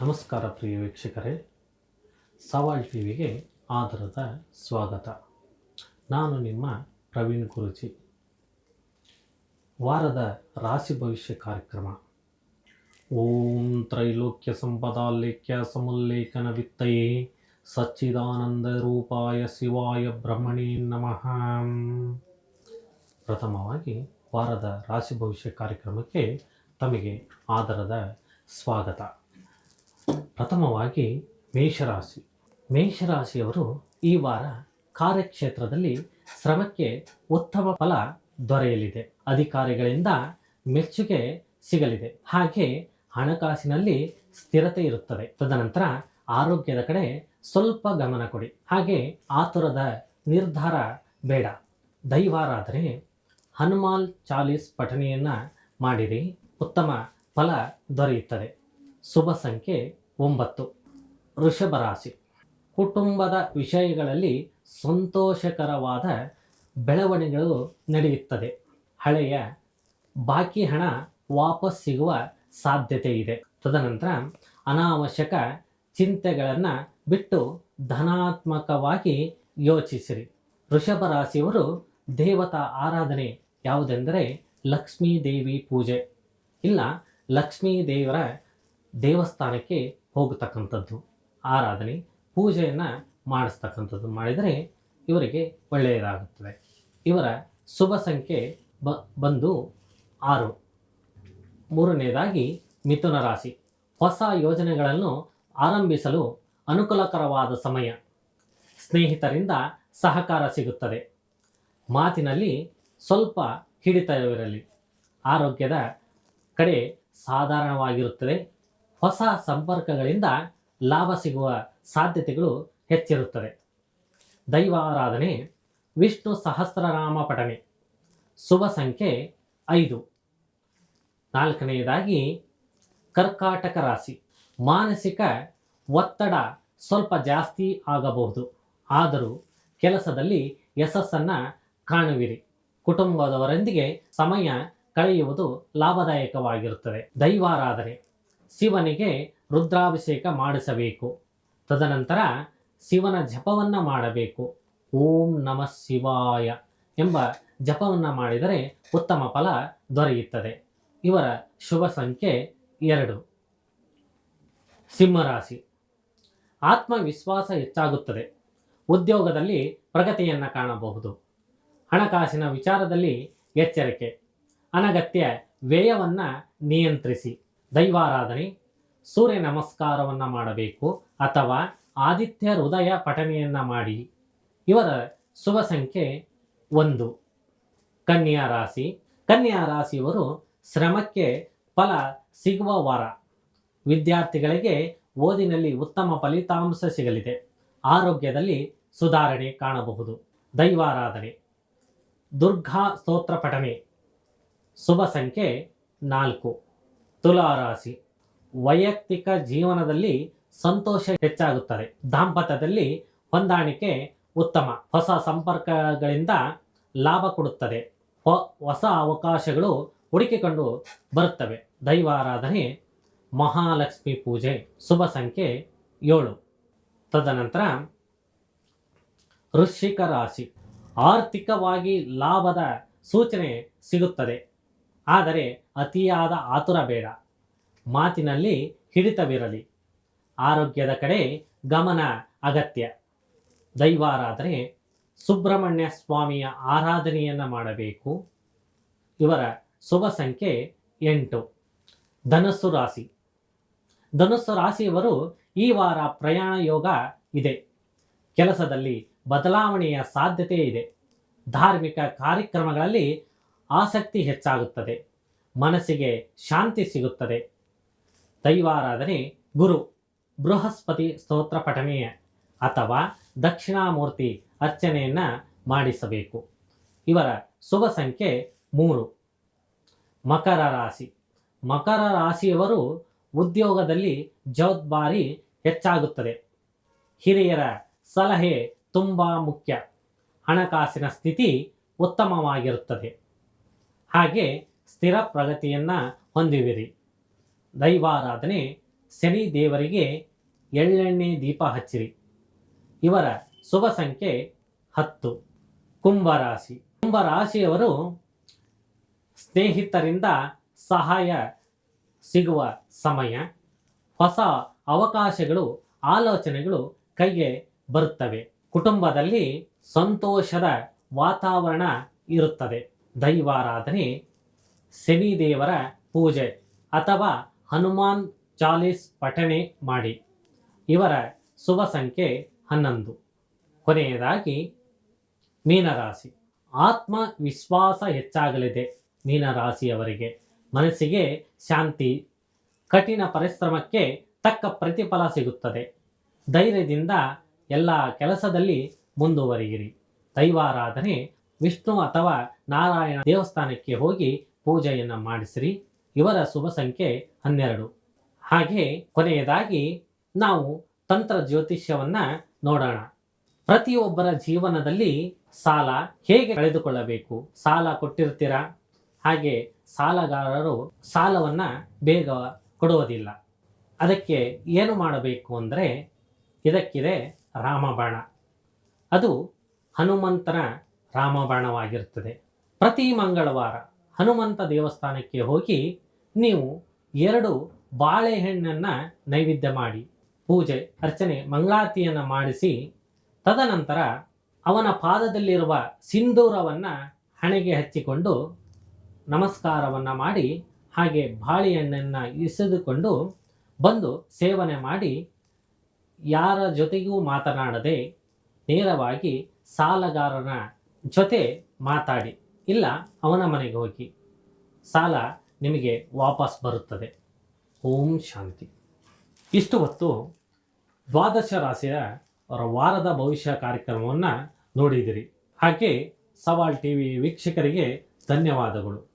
ನಮಸ್ಕಾರ ಪ್ರಿಯ ವೀಕ್ಷಕರೇ. ಸವಾಲ್ ಟಿವಿಗೆ ಆದರದ ಸ್ವಾಗತ. ನಾನು ನಿಮ್ಮ ಪ್ರವೀಣ್ ಗುರುಜಿ. ವಾರದ ರಾಶಿ ಭವಿಷ್ಯ ಕಾರ್ಯಕ್ರಮ. ಓಂ ತ್ರೈಲೋಕ್ಯ ಸಂಪದಾಲೇಖ್ಯ ಸಮುಲ್ಲೇಖನ ವಿತ್ತಯೇ. ಸಚ್ಚಿದಾನಂದ ರೂಪಾಯ ಶಿವಾಯ ಬ್ರಹ್ಮಣಿ ನಮಃ. ಪ್ರಥಮವಾಗಿ ವಾರದ ರಾಶಿ ಭವಿಷ್ಯ ಕಾರ್ಯಕ್ರಮಕ್ಕೆ ತಮಗೆ ಆದರದ ಸ್ವಾಗತ. ಪ್ರಥಮವಾಗಿ ಮೇಷರಾಶಿ. ಮೇಷರಾಶಿಯವರು ಈ ವಾರ ಕಾರ್ಯಕ್ಷೇತ್ರದಲ್ಲಿ ಶ್ರಮಕ್ಕೆ ಉತ್ತಮ ಫಲ ದೊರೆಯಲಿದೆ. ಅಧಿಕಾರಿಗಳಿಂದ ಮೆಚ್ಚುಗೆ ಸಿಗಲಿದೆ. ಹಾಗೆ ಹಣಕಾಸಿನಲ್ಲಿ ಸ್ಥಿರತೆ ಇರುತ್ತದೆ. ತದನಂತರ ಆರೋಗ್ಯದ ಕಡೆ ಸ್ವಲ್ಪ ಗಮನ ಕೊಡಿ. ಹಾಗೆ ಆತುರದ ನಿರ್ಧಾರ ಬೇಡ. ದೈವಾರಾಧನೆ ಹನುಮಾಲ್ ಚಾಲೀಸ್ ಪಠನೆಯನ್ನು ಮಾಡಿರಿ, ಉತ್ತಮ ಫಲ ದೊರೆಯುತ್ತದೆ. ಶುಭ ಸಂಖ್ಯೆ ಒಂಬತ್ತು. ವೃಷಭ ರಾಶಿ. ಕುಟುಂಬದ ವಿಷಯಗಳಲ್ಲಿ ಸಂತೋಷಕರವಾದ ಬೆಳವಣಿಗೆಗಳು ನಡೆಯುತ್ತದೆ. ಹಳೆಯ ಬಾಕಿ ಹಣ ವಾಪಸ್ ಸಿಗುವ ಸಾಧ್ಯತೆ ಇದೆ. ತದನಂತರ ಅನಾವಶ್ಯಕ ಚಿಂತೆಗಳನ್ನು ಬಿಟ್ಟು ಧನಾತ್ಮಕವಾಗಿ ಯೋಚಿಸಿರಿ. ವೃಷಭ ರಾಶಿಯವರು ದೇವತಾ ಆರಾಧನೆ ಯಾವುದೆಂದರೆ ಲಕ್ಷ್ಮೀ ದೇವಿ ಪೂಜೆ. ಇಲ್ಲ, ಲಕ್ಷ್ಮೀ ದೇವರ ದೇವಸ್ಥಾನಕ್ಕೆ ಹೋಗತಕ್ಕಂಥದ್ದು, ಆರಾಧನೆ, ಪೂಜೆಯನ್ನು ಮಾಡಿಸ್ತಕ್ಕಂಥದ್ದು ಮಾಡಿದರೆ ಇವರಿಗೆ ಒಳ್ಳೆಯದಾಗುತ್ತದೆ. ಇವರ ಶುಭ ಸಂಖ್ಯೆ ಬ, ಬಂದು ಆರು. ಮೂರನೇದಾಗಿ ಮಿಥುನ ರಾಶಿ. ಹೊಸ ಯೋಜನೆಗಳನ್ನು ಆರಂಭಿಸಲು ಅನುಕೂಲಕರವಾದ ಸಮಯ. ಸ್ನೇಹಿತರಿಂದ ಸಹಕಾರ ಸಿಗುತ್ತದೆ. ಮಾತಿನಲ್ಲಿ ಸ್ವಲ್ಪ ಹಿಡಿತವಿರಲಿ. ಆರೋಗ್ಯದ ಕಡೆ ಸಾಧಾರಣವಾಗಿರುತ್ತದೆ. ಹೊಸ ಸಂಪರ್ಕಗಳಿಂದ ಲಾಭ ಸಿಗುವ ಸಾಧ್ಯತೆಗಳು ಹೆಚ್ಚಿರುತ್ತದೆ. ದೈವಾರಾಧನೆ ವಿಷ್ಣು ಸಹಸ್ರನಾಮ ಪಠನೆ, ಶುಭ ಸಂಖ್ಯೆ ಐದು. ನಾಲ್ಕನೆಯದಾಗಿ ಕರ್ಕಾಟಕ ರಾಶಿ, ಮಾನಸಿಕ ಒತ್ತಡ ಸ್ವಲ್ಪ ಜಾಸ್ತಿ ಆಗಬಹುದು. ಆದರೂ ಕೆಲಸದಲ್ಲಿ ಯಶಸ್ಸನ್ನು ಕಾಣುವಿರಿ. ಕುಟುಂಬದವರೊಂದಿಗೆ ಸಮಯ ಕಳೆಯುವುದು ಲಾಭದಾಯಕವಾಗಿರುತ್ತದೆ. ದೈವಾರಾಧನೆ. ಶಿವನಿಗೆ ರುದ್ರಾಭಿಷೇಕ ಮಾಡಿಸಬೇಕು. ತದನಂತರ ಶಿವನ ಜಪವನ್ನು ಮಾಡಬೇಕು. ಓಂ ನಮಃ ಶಿವಾಯ ಎಂಬ ಜಪವನ್ನು ಮಾಡಿದರೆ ಉತ್ತಮ ಫಲ ದೊರೆಯುತ್ತದೆ. ಇವರ ಶುಭ ಸಂಖ್ಯೆ ಎರಡು. ಸಿಂಹರಾಶಿ. ಆತ್ಮವಿಶ್ವಾಸ ಹೆಚ್ಚಾಗುತ್ತದೆ. ಉದ್ಯೋಗದಲ್ಲಿ ಪ್ರಗತಿಯನ್ನು ಕಾಣಬಹುದು. ಹಣಕಾಸಿನ ವಿಚಾರದಲ್ಲಿ ಎಚ್ಚರಿಕೆ. ಅನಗತ್ಯ ವ್ಯಯವನ್ನು ನಿಯಂತ್ರಿಸಿ. ದೈವಾರಾಧನೆ, ಸೂರ್ಯ ನಮಸ್ಕಾರವನ್ನು ಮಾಡಬೇಕು ಅಥವಾ ಆದಿತ್ಯ ಹೃದಯ ಪಠನೆಯನ್ನು ಮಾಡಿ. ಇವರ ಶುಭ ಸಂಖ್ಯೆ ಒಂದು. ಕನ್ಯಾ ರಾಶಿ. ಕನ್ಯಾ ರಾಶಿಯವರು ಶ್ರಮಕ್ಕೆ ಫಲ ಸಿಗುವ ವಾರ. ವಿದ್ಯಾರ್ಥಿಗಳಿಗೆ ಓದಿನಲ್ಲಿ ಉತ್ತಮ ಫಲಿತಾಂಶ ಸಿಗಲಿದೆ. ಆರೋಗ್ಯದಲ್ಲಿ ಸುಧಾರಣೆ ಕಾಣಬಹುದು. ದೈವಾರಾಧನೆ. ದುರ್ಗಾ ಸ್ತೋತ್ರ ಪಠನೆ. ಶುಭ ಸಂಖ್ಯೆ ನಾಲ್ಕು. ತುಲಾರಾಶಿ. ವೈಯಕ್ತಿಕ ಜೀವನದಲ್ಲಿ ಸಂತೋಷ ಹೆಚ್ಚಾಗುತ್ತದೆ. ದಾಂಪತ್ಯದಲ್ಲಿ ಹೊಂದಾಣಿಕೆ ಉತ್ತಮ. ಹೊಸ ಸಂಪರ್ಕಗಳಿಂದ ಲಾಭ ಕೊಡುತ್ತದೆ. ಹೊಸ ಅವಕಾಶಗಳು ಹುಡುಕಿಕೊಂಡು ಬರುತ್ತವೆ. ದೈವಾರಾಧನೆ ಮಹಾಲಕ್ಷ್ಮಿ ಪೂಜೆ ಶುಭ ಸಂಖ್ಯೆ ಏಳು. ತದನಂತರ ವೃಶ್ಚಿಕ ರಾಶಿ. ಆರ್ಥಿಕವಾಗಿ ಲಾಭದ ಸೂಚನೆ ಸಿಗುತ್ತದೆ. ಆದರೆ ಅತಿಯಾದ ಆತುರ ಬೇಡ. ಮಾತಿನಲ್ಲಿ ಹಿಡಿತವಿರಲಿ. ಆರೋಗ್ಯದ ಕಡೆ ಗಮನ ಅಗತ್ಯ. ದೈವಾರಾಧನೆ, ಸುಬ್ರಹ್ಮಣ್ಯ ಸ್ವಾಮಿಯ ಆರಾಧನೆಯನ್ನು ಮಾಡಬೇಕು. ಇವರ ಶುಭ ಸಂಖ್ಯೆ ಎಂಟು. ಧನಸ್ಸು ರಾಶಿ. ಧನುಸ್ಸು ರಾಶಿಯವರು ಈ ವಾರ ಪ್ರಯಾಣ ಯೋಗ ಇದೆ. ಕೆಲಸದಲ್ಲಿ ಬದಲಾವಣೆಯ ಸಾಧ್ಯತೆ ಇದೆ. ಧಾರ್ಮಿಕ ಕಾರ್ಯಕ್ರಮಗಳಲ್ಲಿ ಆಸಕ್ತಿ ಹೆಚ್ಚಾಗುತ್ತದೆ. ಮನಸ್ಸಿಗೆ ಶಾಂತಿ ಸಿಗುತ್ತದೆ. ದೈವಾರಾಧನೆ ಗುರು, ಬೃಹಸ್ಪತಿ ಸ್ತೋತ್ರ ಪಠನೆಯ ಅಥವಾ ದಕ್ಷಿಣಾಮೂರ್ತಿ ಅರ್ಚನೆಯನ್ನು ಮಾಡಿಸಬೇಕು. ಇವರ ಶುಭ ಸಂಖ್ಯೆ ಮೂರು. ಮಕರ ರಾಶಿ. ಮಕರ ರಾಶಿಯವರು ಉದ್ಯೋಗದಲ್ಲಿ ಜವಾಬ್ದಾರಿ ಹೆಚ್ಚಾಗುತ್ತದೆ. ಹಿರಿಯರ ಸಲಹೆ ತುಂಬ ಮುಖ್ಯ. ಹಣಕಾಸಿನ ಸ್ಥಿತಿ ಉತ್ತಮವಾಗಿರುತ್ತದೆ. ಹಾಗೆ ಸ್ಥಿರ ಪ್ರಗತಿಯನ್ನು ಹೊಂದುವಿರಿ. ದೈವಾರಾಧನೆ, ಶನಿ ದೇವರಿಗೆ ಎಳ್ಳೆಣ್ಣೆ ದೀಪ ಹಚ್ಚಿರಿ. ಇವರ ಶುಭ ಸಂಖ್ಯೆ ಹತ್ತು. ಕುಂಭರಾಶಿ. ಕುಂಭರಾಶಿಯವರು ಸ್ನೇಹಿತರಿಂದ ಸಹಾಯ ಸಿಗುವ ಸಮಯ, ಹೊಸ ಅವಕಾಶಗಳು, ಆಲೋಚನೆಗಳು ಕೈಗೆ ಬರುತ್ತವೆ. ಕುಟುಂಬದಲ್ಲಿ ಸಂತೋಷದ ವಾತಾವರಣ ಇರುತ್ತದೆ. ದೈವಾರಾಧನೆ ಶನಿದೇವರ ಪೂಜೆ ಅಥವಾ ಹನುಮಾನ್ ಚಾಲೀಸ್ ಪಠಣೆ ಮಾಡಿ. ಇವರ ಶುಭ ಸಂಖ್ಯೆ ಹನ್ನೊಂದು. ಕೊನೆಯದಾಗಿ, ಮೀನರಾಶಿ. ಆತ್ಮವಿಶ್ವಾಸ ಹೆಚ್ಚಾಗಲಿದೆ ಮೀನರಾಶಿಯವರಿಗೆ. ಮನಸ್ಸಿಗೆ ಶಾಂತಿ, ಕಠಿಣ ಪರಿಶ್ರಮಕ್ಕೆ ತಕ್ಕ ಪ್ರತಿಫಲ ಸಿಗುತ್ತದೆ. ಧೈರ್ಯದಿಂದ ಎಲ್ಲ ಕೆಲಸದಲ್ಲಿ ಮುಂದುವರಿಯಿರಿ. ದೈವಾರಾಧನೆ, ವಿಷ್ಣು ಅಥವಾ ನಾರಾಯಣ ದೇವಸ್ಥಾನಕ್ಕೆ ಹೋಗಿ ಪೂಜೆಯನ್ನು ಮಾಡಿಸಿರಿ. ಇವರ ಶುಭ ಸಂಖ್ಯೆ ಹನ್ನೆರಡು. ಹಾಗೆ ಕೊನೆಯದಾಗಿ ನಾವು ತಂತ್ರ ಜ್ಯೋತಿಷ್ಯವನ್ನು ನೋಡೋಣ. ಪ್ರತಿಯೊಬ್ಬರ ಜೀವನದಲ್ಲಿ ಸಾಲ ಹೇಗೆ ಕಳೆದುಕೊಳ್ಳಬೇಕು? ಸಾಲ ಕೊಟ್ಟಿರ್ತೀರಾ? ಹಾಗೆ ಸಾಲಗಾರರು ಸಾಲವನ್ನ ಬೇಗ ಕೊಡುವುದಿಲ್ಲ. ಅದಕ್ಕೆ ಏನು ಮಾಡಬೇಕು ಅಂದರೆ ಇದಕ್ಕಿದೆ ರಾಮಬಾಣ. ಅದು ಹನುಮಂತನ ರಾಮಬಾಣವಾಗಿರುತ್ತದೆ. ಪ್ರತಿ ಮಂಗಳವಾರ ಹನುಮಂತ ದೇವಸ್ಥಾನಕ್ಕೆ ಹೋಗಿ ನೀವು ಎರಡು ಬಾಳೆಹಣ್ಣನ್ನು ನೈವೇದ್ಯ ಮಾಡಿ, ಪೂಜೆ, ಅರ್ಚನೆ ಮಂಗಳಾತಿಯನ್ನು ಮಾಡಿಸಿ, ತದನಂತರ ಅವನ ಪಾದದಲ್ಲಿರುವ ಸಿಂಧೂರವನ್ನು ಹಣೆಗೆ ಹಚ್ಚಿಕೊಂಡು ನಮಸ್ಕಾರವನ್ನು ಮಾಡಿ ಹಾಗೆ ಬಾಳೆಹಣ್ಣನ್ನು ಇಸಿದುಕೊಂಡು ಬಂದು ಸೇವನೆ ಮಾಡಿ ಯಾರ ಜೊತೆಗೂ ಮಾತನಾಡದೆ ನೇರವಾಗಿ ಸಾಲಗಾರನ ಜೊತೆ ಮಾತಾಡಿ, ಇಲ್ಲ ಅವನ ಮನೆಗೆ ಹೋಗಿ. ಸಾಲ ನಿಮಗೆ ವಾಪಸ್ ಬರುತ್ತದೆ. ಓಂ ಶಾಂತಿ. ಇಷ್ಟು ಹೊತ್ತು ದ್ವಾದಶ ರಾಶಿಯ ಅವರ ವಾರದ ಭವಿಷ್ಯ ಕಾರ್ಯಕ್ರಮವನ್ನು ನೋಡಿದಿರಿ. ಹಾಗೆ ಸವಾಲ್ ಟಿ ವಿ ವೀಕ್ಷಕರಿಗೆ ಧನ್ಯವಾದಗಳು.